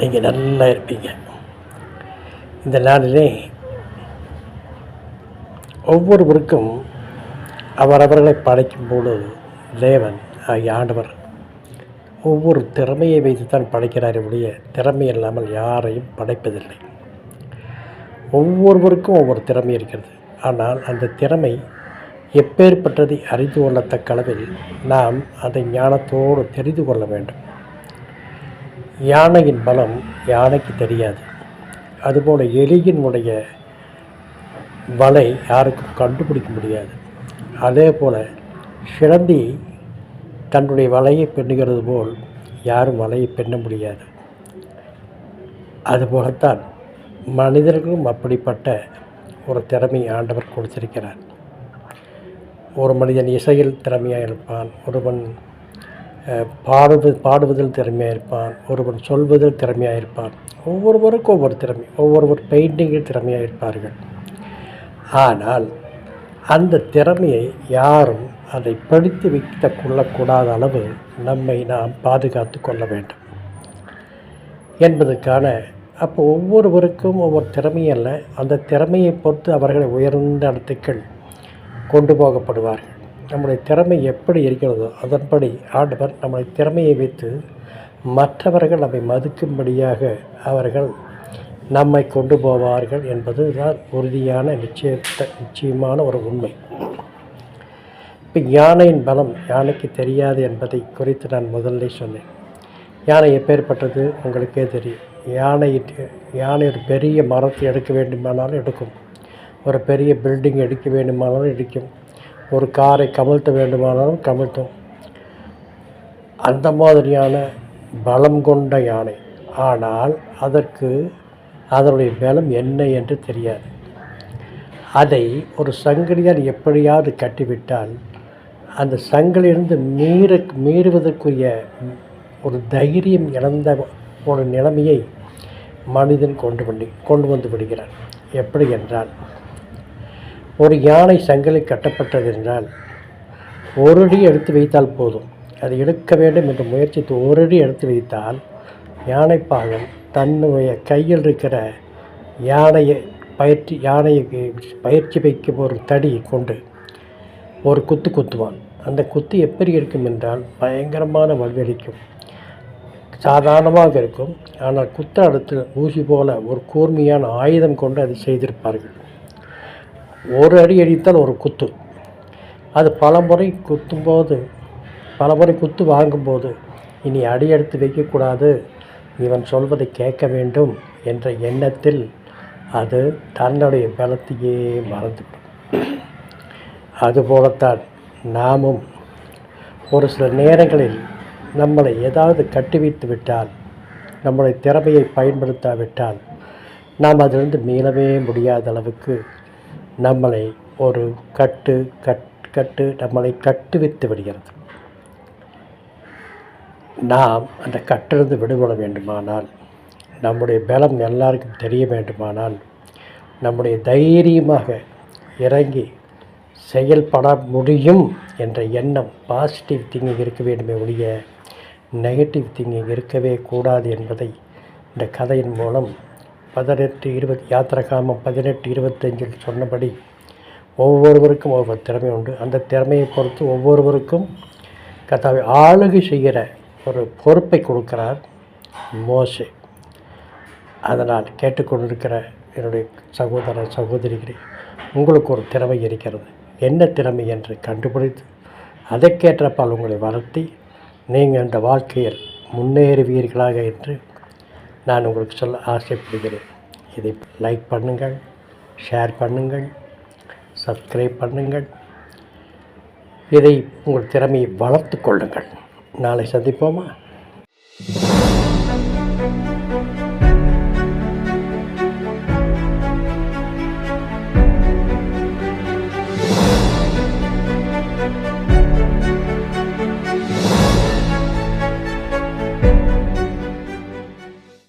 நீங்கள் நல்லா இருப்பீங்க. இந்த நாளிலே ஒவ்வொருவருக்கும் அவரவர்களை படைக்கும் பொழுது தேவன் ஆகிய ஆண்டவர் ஒவ்வொரு திறமையை வைத்து தான் படைக்கிறாரே ஒழிய திறமை இல்லாமல் யாரையும் படைப்பதில்லை. ஒவ்வொருவருக்கும் ஒவ்வொரு திறமை இருக்கிறது. ஆனால் அந்த திறமை எப்பேற்பட்டதை அறிந்து கொள்ளத்தக்க அளவில் நாம் அதை ஞானத்தோடு தெரிந்து கொள்ள வேண்டும். யானையின் பலம் யானைக்கு தெரியாது. அதுபோல் எலியினுடைய வலை யாருக்கும் கண்டுபிடிக்க முடியாது. அதே போல் சிலந்தி தன்னுடைய வலையை பெண்ணுகிறது போல் யாரும் வலையை பெண்ண முடியாது. அதுபோலத்தான் மனிதர்களும் அப்படிப்பட்ட ஒரு திறமை ஆண்டவர் கொடுத்திருக்கிறார். ஒரு மனிதன் இசையில் திறமையாக இருப்பான் ஒருவன் பாடுவது பாடுவதில் திறமையாக இருப்பான். ஒருவன் சொல்வதில் திறமையாக இருப்பான். ஒவ்வொருவருக்கும் ஒவ்வொரு திறமை ஒவ்வொருவர் பெயிண்டிங்கில் திறமையாக இருப்பார்கள். ஆனால் அந்த திறமையை யாரும் அதை படித்து வைத்து கொள்ளக்கூடாத அளவு நம்மை நாம் பாதுகாத்து கொள்ள வேண்டும். என்பதற்கான அப்போ ஒவ்வொருவருக்கும் ஒவ்வொரு திறமையல்ல அந்த திறமையை பொறுத்து அவர்களை உயர்ந்த இடத்துக்கள் கொண்டு போகப்படுவார்கள். நம்முடைய திறமை எப்படி இருக்கிறதோ அதன்படி ஆண்டவர் நம்முடைய திறமையை வைத்து மற்றவர்கள் நம்மை மதிக்கும்படியாக அவர்கள் நம்மை கொண்டு போவார்கள் என்பது தான் உறுதியான நிச்சயத்த நிச்சயமான ஒரு உண்மை. இப்போ யானையின் பலம் யானைக்கு தெரியாது என்பதை குறித்து நான் முதல்ல சொன்னேன். யானை எப்பேற்பட்டது உங்களுக்கே தெரியும். யானை யானை ஒரு பெரிய மரத்தை எடுக்க வேண்டுமானாலும் எடுக்கும். ஒரு பெரிய பில்டிங் எடுக்க வேண்டுமானாலும் எடுக்கும். ஒரு காரை கமிழ்த்த வேண்டுமானாலும் கமிழ்த்தும் அந்த மாதிரியான பலம் கொண்ட யானை. ஆனால் அதற்கு அதனுடைய பலம் என்ன என்று தெரியாது. அதை ஒரு சங்கிலியால் எப்படியாவது கட்டிவிட்டால் அந்த சங்கிலிருந்து மீற மீறுவதற்குரிய ஒரு தைரியம் இழந்த ஒரு நிலைமையை மனிதன் கொண்டு வந்து கொண்டு வந்து விடுகிறான். எப்படி என்றால் ஒரு யானை சங்கிலி கட்டப்பட்டது என்றால் ஒரு அடி எடுத்து வைத்தால் போதும். அது எடுக்க வேண்டும் என்று முயற்சித்து ஒரு அடி எடுத்து வைத்தால் யானைப்பாகன் தன்னுடைய கையில் இருக்கிற யானையை பயிற்சி யானையை பயிற்சி வைக்கும் ஒரு தடி கொண்டு ஒரு குத்து குத்துவான். அந்த குத்து எப்படி இருக்கும் என்றால் பயங்கரமான வல்வெளிக்கும் சாதாரணமாக இருக்கும். ஆனால் குத்த அடுத்து ஊசி போல ஒரு கூர்மையான ஆயுதம் கொண்டு அதை செய்திருப்பார்கள். ஒரு அடி அடித்தால் ஒரு குத்து. அது பல முறை குத்தும்போது பல முறை குத்து வாங்கும்போது இனி அடி எடுத்து வைக்கக்கூடாது. இவன் சொல்வதை கேட்க வேண்டும் என்ற எண்ணத்தில் அது தன்னுடைய பலத்தையே மறந்துவிடும். அதுபோலத்தான் நாமும் ஒரு சில நேரங்களில் நம்மளை ஏதாவது கட்டி வைத்து விட்டால் நம்முடைய திறமையை பயன்படுத்தாவிட்டால் நாம் அதிலிருந்து மீளவே முடியாத அளவுக்கு நம்மளை ஒரு கட்டு கட் கட்டு நம்மளை கட்டுவித்து விடுகிறது. நாம் அந்த கட்டிலிருந்து விடுபட வேண்டுமானால் நம்முடைய பலம் எல்லாருக்கும் தெரிய வேண்டுமானால் நம்முடைய தைரியமாக இறங்கி செயல்பட முடியும் என்ற எண்ணம் பாசிட்டிவ் திங்கிங் இருக்க வேண்டுமே ஒழிய நெகட்டிவ் திங்கிங் இருக்கவே கூடாது என்பதை இந்த கதையின் மூலம் பதினெட்டு இருபது யாத்திரகாமம் பதினெட்டு இருபத்தஞ்சில் சொன்னபடி ஒவ்வொருவருக்கும் ஒவ்வொரு திறமை உண்டு. அந்த திறமையை பொறுத்து ஒவ்வொருவருக்கும் கதாவை ஆளுகை செய்கிற ஒரு பொறுப்பை கொடுக்கிறார் மோசே. அதனால் கேட்டுக்கொண்டிருக்கிற என்னுடைய சகோதர சகோதரிகளே உங்களுக்கு ஒரு திறமை இருக்கிறது. என்ன திறமை என்று கண்டுபிடித்து அதற்கேற்றப்பால் உங்களை வளர்த்தி நீங்கள் இந்த வாழ்க்கையில் முன்னேறுவீர்களாக என்று நான் உங்களுக்கு சொல்ல ஆசைப்படுகிறேன். இதை லைக் பண்ணுங்கள் ஷேர் பண்ணுங்கள் சப்ஸ்கிரைப் பண்ணுங்கள். இதை உங்கள் திறமையை வளர்த்து கொள்ளுங்கள். நாளை சந்திப்போமா?